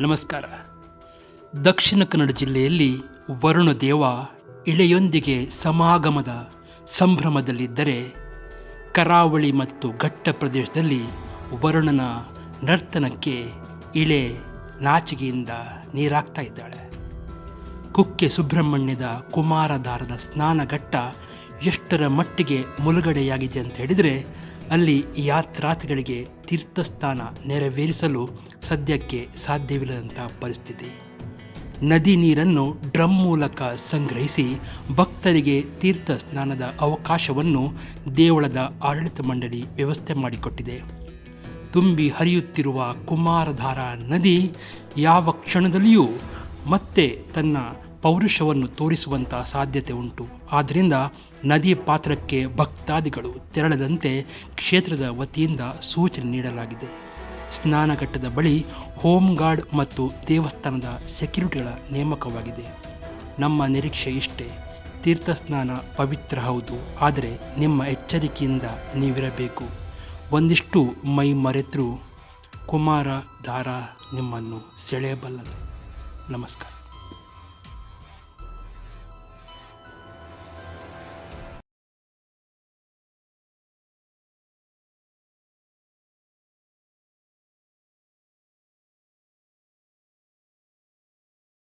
ನಮಸ್ಕಾರ. ದಕ್ಷಿಣ ಕನ್ನಡ ಜಿಲ್ಲೆಯಲ್ಲಿ ವರುಣ ದೇವ ಇಳೆಯೊಂದಿಗೆ ಸಮಾಗಮದ ಸಂಭ್ರಮದಲ್ಲಿದ್ದರೆ ಕರಾವಳಿ ಮತ್ತು ಘಟ್ಟ ಪ್ರದೇಶದಲ್ಲಿ ವರುಣನ ನರ್ತನಕ್ಕೆ ಇಳೆ ನಾಚಿಕೆಯಿಂದ ನೀರಾಗ್ತಾ ಇದ್ದಾಳೆ. ಕುಕ್ಕೆ ಸುಬ್ರಹ್ಮಣ್ಯದ ಕುಮಾರಧಾರದ ಸ್ನಾನಘಟ್ಟ ಎಷ್ಟರ ಮಟ್ಟಿಗೆ ಮುಳುಗಡೆಯಾಗಿದೆ ಅಂತ ಹೇಳಿದರೆ ಅಲ್ಲಿ ಯಾತ್ರಾರ್ಥಿಗಳಿಗೆ ತೀರ್ಥಸ್ಥಾನ ನೆರವೇರಿಸಲು ಸದ್ಯಕ್ಕೆ ಸಾಧ್ಯವಿಲ್ಲದಂಥ ಪರಿಸ್ಥಿತಿ. ನದಿ ನೀರನ್ನು ಡ್ರಮ್ ಮೂಲಕ ಸಂಗ್ರಹಿಸಿ ಭಕ್ತರಿಗೆ ತೀರ್ಥ ಸ್ನಾನದ ಅವಕಾಶವನ್ನು ದೇವಳದ ಆಡಳಿತ ಮಂಡಳಿ ವ್ಯವಸ್ಥೆ ಮಾಡಿಕೊಟ್ಟಿದೆ. ತುಂಬಿ ಹರಿಯುತ್ತಿರುವ ಕುಮಾರಧಾರ ನದಿ ಯಾವ ಕ್ಷಣದಲ್ಲಿಯೂ ಮತ್ತೆ ತನ್ನ ಪೌರುಷವನ್ನು ತೋರಿಸುವಂಥ ಸಾಧ್ಯತೆ ಉಂಟು. ಆದ್ದರಿಂದ ನದಿ ಪಾತ್ರಕ್ಕೆ ಭಕ್ತಾದಿಗಳು ತೆರಳದಂತೆ ಕ್ಷೇತ್ರದ ವತಿಯಿಂದ ಸೂಚನೆ ನೀಡಲಾಗಿದೆ. ಸ್ನಾನಘಟ್ಟದ ಬಳಿ ಹೋಮ್ ಗಾರ್ಡ್ ಮತ್ತು ದೇವಸ್ಥಾನದ ಸೆಕ್ಯೂರಿಟಿಗಳ ನೇಮಕವಾಗಿದೆ. ನಮ್ಮ ನಿರೀಕ್ಷೆ ಇಷ್ಟೇ. ತೀರ್ಥಸ್ನಾನ ಪವಿತ್ರ ಹೌದು. ಆದರೆ ನಿಮ್ಮ ಎಚ್ಚರಿಕೆಯಿಂದ ನೀವಿರಬೇಕು. ಒಂದಿಷ್ಟು ಮೈ ಮರೆತರೂ. ಕುಮಾರ ದಾರ ನಿಮ್ಮನ್ನು ಸೆಳೆಯಬಲ್ಲದು. ನಮಸ್ಕಾರ.